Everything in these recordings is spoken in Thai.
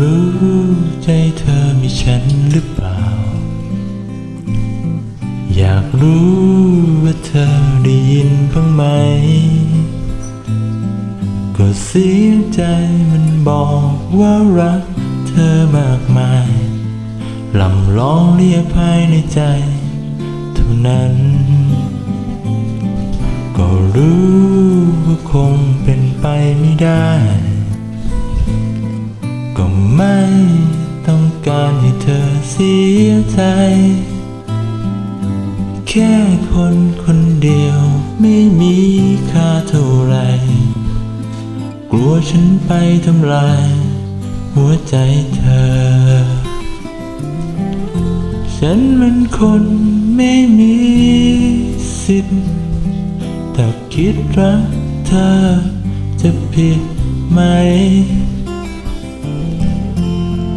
รู้ใจเธอมีฉันหรือเปล่า อยากรู้ว่าเธอได้ยินบ้างไหม ก็เสียใจมันบอกว่ารักเธอมากมายลำร้องเรียกภายในใจ เท่านั้น ก็รู้ว่าคงเป็นไปไม่ได้ ไม่ต้องการให้เธอเสียใจ แค่คนคนเดียวไม่มีค่าเท่าไร กลัวฉันไปทำลาย หัวใจเธอ ฉันมันคนไม่มีสิทธิ์แต่คิดรักเธอจะผิดไหม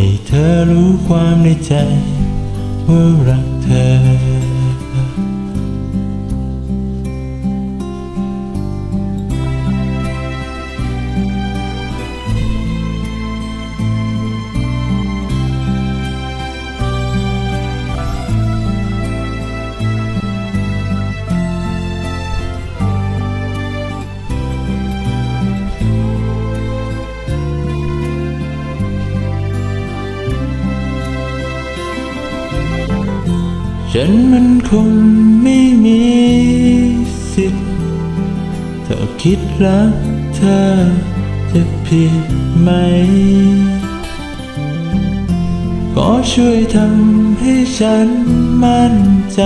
ให้เธอรู้ความในใจว่ารักเธอ ฉันมันคงไม่มีสิทธิ์ถ้าคิดรักเธอจะผิดไหม ก็ช่วยทำให้ฉันมั่นใจ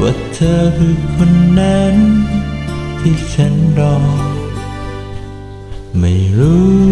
ว่าเธอคือคนนั้นที่ฉันรอ ไม่รู้